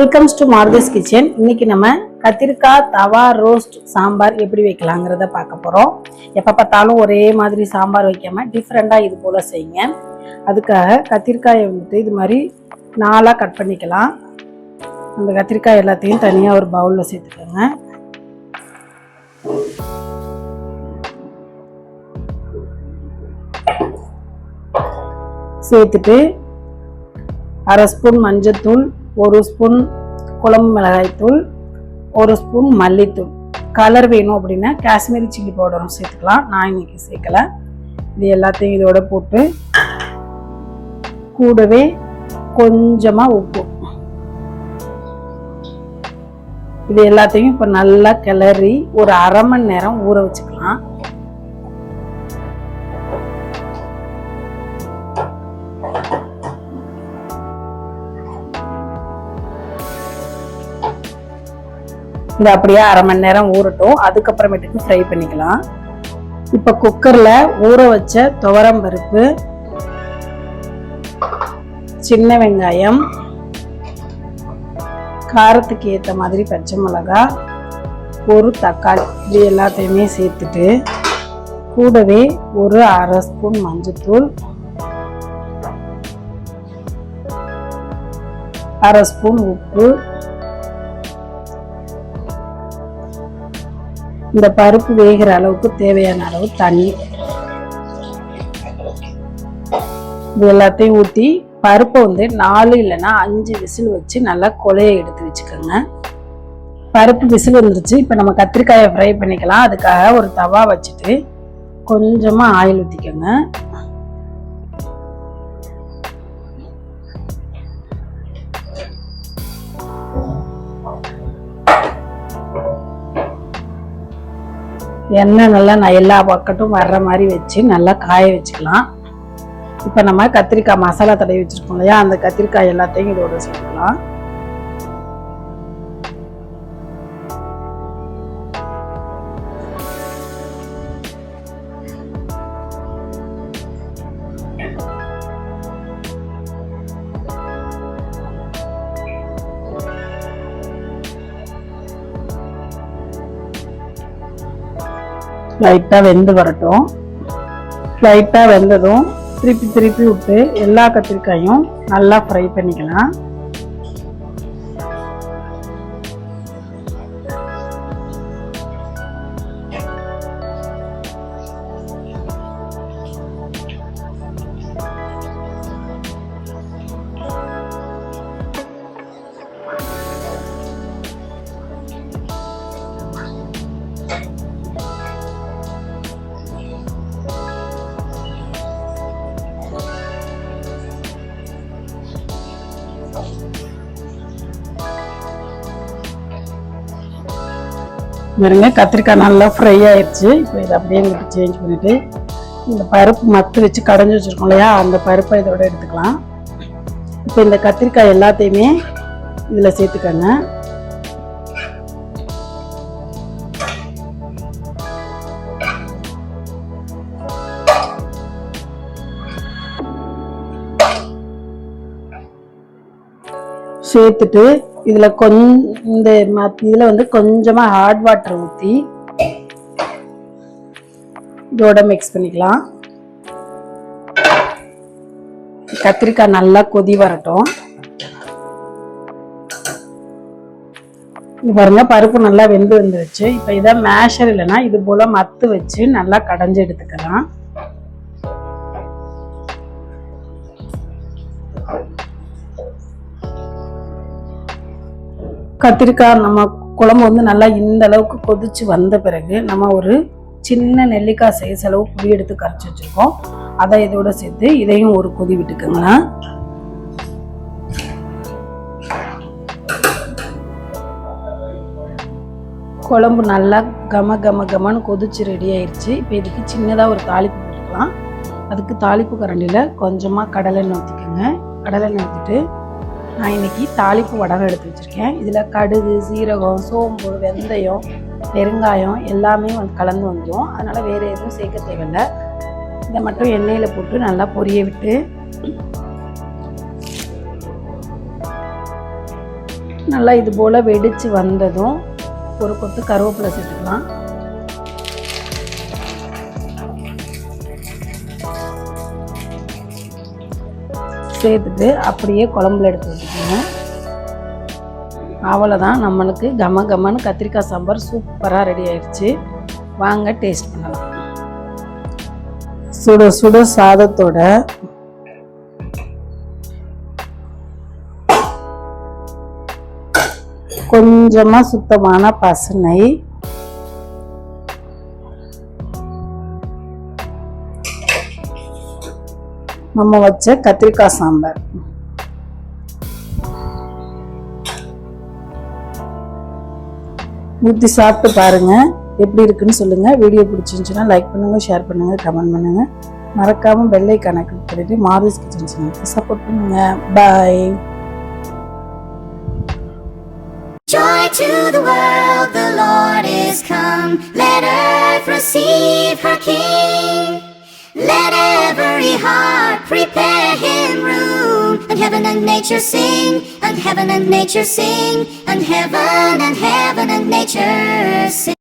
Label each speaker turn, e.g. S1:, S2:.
S1: Welcomes to மாருதிஸ் kitchen இன்னைக்கு நம்ம கத்திரிக்காய் தவா ரோஸ்ட் சாம்பார் எப்படி வைக்கலாங்கிறத பார்க்க போகிறோம் எப்போ பார்த்தாலும் ஒரே மாதிரி சாம்பார் வைக்காம டிஃப்ரெண்ட்டாக இது போல் செய்யுங்க. அதுக்காக கத்திரிக்காயை வந்துட்டு இது மாதிரி நாலாக கட் பண்ணிக்கலாம். அந்த கத்திரிக்காய் எல்லாத்தையும் தனியாக ஒரு பவுலில் சேர்த்துக்கோங்க. சேர்த்துட்டு அரை ஸ்பூன் மஞ்சத்தூள் ஒரு ஸ்பூன் குழம்பு மிளகாய்த்தூள் ஒரு ஸ்பூன் மல்லித்தூள். கலர் வேணும் அப்படின்னா காஷ்மீரி சில்லி பவுடரும் சேர்த்துக்கலாம். நான் இன்றைக்கி சேர்க்கலை. இது எல்லாத்தையும் இதோட போட்டு கூடவே கொஞ்சமாக உப்பு. இது எல்லாத்தையும் இப்போ நல்லா கிளறி ஒரு அரை மணி நேரம் ஊற வச்சுக்கலாம். இந்த அப்படியே அரை மணி நேரம் ஊறட்டும். அதுக்கப்புறமேட்டுக்கு ஃப்ரை பண்ணிக்கலாம். இப்போ குக்கரில் ஊற வச்ச துவரம் பருப்பு சின்ன வெங்காயம் காரத்துக்கு ஏற்ற மாதிரி பச்சை மிளகா ஒரு தக்காளி இது எல்லாத்தையுமே சேர்த்துட்டு கூடவே ஒரு அரை ஸ்பூன் மஞ்சத்தூள் அரை ஸ்பூன் உப்பு இந்த பருப்பு வேகிற அளவுக்கு தேவையான அளவு தண்ணி. இது எல்லாத்தையும் ஊற்றி பருப்பை வந்து நாலு இல்லைன்னா அஞ்சு விசில் வச்சு நல்லா கொலையை எடுத்து வச்சுக்கோங்க. பருப்பு விசில் வந்துருச்சு. இப்போ நம்ம கத்திரிக்காயை ஃப்ரை பண்ணிக்கலாம். அதுக்காக ஒரு தவா வச்சுட்டு கொஞ்சமாக ஆயில் ஊற்றிக்கோங்க எண்ணெய் நல்லா நான் எல்லா பக்கட்டும் வர்ற மாதிரி வச்சு நல்லா காய வச்சுக்கலாம். இப்போ நம்ம கத்திரிக்காய் மசாலா தடவி வச்சுருக்கோம் இல்லையா? அந்த கத்திரிக்காய் எல்லாத்தையும் இதோட சேர்க்கலாம். லைட்டாக வெந்து வரட்டும். லைட்டாக வெந்ததும் திருப்பி திருப்பி விட்டு எல்லா கத்திரிக்காயும் நல்லா ஃப்ரை பண்ணிக்கலாம். பாருங்க கத்திரிக்காய் நல்லா ஃப்ரை ஆயிடுச்சு. இப்போ இதை அப்படியே எங்களுக்கு சேஞ்ச் பண்ணிவிட்டு இந்த பருப்பு மத்து வச்சு கடைஞ்சி வச்சிருக்கோம் இல்லையா அந்த பருப்பை இதோட எடுத்துக்கலாம். இப்போ இந்த கத்திரிக்காய் எல்லாத்தையுமே இதில் சேர்த்துக்கோங்க. சேர்த்துட்டு இதில் கொஞ்சம் இந்த இதில் வந்து கொஞ்சமாக ஹாட் வாட்டர் ஊற்றி இதோட மிக்ஸ் பண்ணிக்கலாம். கத்திரிக்காய் நல்லா கொதி வரட்டும். இது பாருங்க பருப்பு நல்லா வெந்து வந்துருச்சு. இப்போ இதை மேஷர் இல்லைன்னா இது போல மத்து வச்சு நல்லா கடைஞ்சு எடுத்துக்கலாம். கத்திரிக்காய் நம்ம குழம்பு வந்து நல்லா இந்த அளவுக்கு கொதிச்சு வந்த பிறகு நம்ம ஒரு சின்ன நெல்லிக்காய் சைஸ் அளவு புளி எடுத்து கரைச்சி வச்சுருக்கோம். அதை இதோட சேர்த்து இதையும் ஒரு கொதி விட்டுக்கோங்கண்ணா குழம்பு நல்லா கம கம கமன்னு கொதிச்சு ரெடி ஆயிடுச்சு இப்போ இதுக்கு சின்னதாக ஒரு தாளிப்பு போட்டுக்கலாம். அதுக்கு தாளிப்பு கரண்டியில் கொஞ்சமாக கடலை ஊற்றிக்கோங்க கடலை ஊற்றிட்டு நான் இன்னைக்கு தாளிப்பு வடகம் எடுத்து வச்சுருக்கேன். இதில் கடுகு சீரகம் சோம்பு வெந்தயம் பெருங்காயம் எல்லாமே வந்து கலந்து வந்துடும் அதனால் வேறு எதுவும் சேர்க்க தேவையில்லை. இதை மட்டும் எண்ணெயில் போட்டு நல்லா பொரிய விட்டு நல்லா இது போல் வெடித்து வந்ததும் ஒரு கொத்து கருவேப்பிலை சேர்த்துக்கலாம். சேர்த்துட்டு அப்படியே குழம்புல எடுத்து வச்சுக்கோங்க. அவ்வளோதான் நம்மளுக்கு கம கமன்னு கத்திரிக்காய் சாம்பார் சூப்பராக ரெடி ஆயிடுச்சு. வாங்க டேஸ்ட் பண்ணலாம். சுட சுட சாதத்தோட கொஞ்சமாக சுத்தமான பசனை நம்ம வச்ச கத்திரிக்காய் சாம்பார். ஊற்றி சாப்பிட்டு பாருங்க. எப்படி இருக்குன்னு சொல்லுங்க. வீடியோ பிடிச்சிருந்துச்சுன்னா லைக் பண்ணுங்க ஷேர் பண்ணுங்க கமெண்ட் பண்ணுங்க. மறக்காம பெல்லை கணக்கு பண்ணிட்டு மாரிஸ் கிச்சன் சேனலுக்கு சப்போர்ட் பண்ணுங்க. பாய்
S2: Joy to the world, the Lord is come. Let earth receive her King. Heaven and nature sing, and heaven and nature sing, and heaven and heaven and nature sing.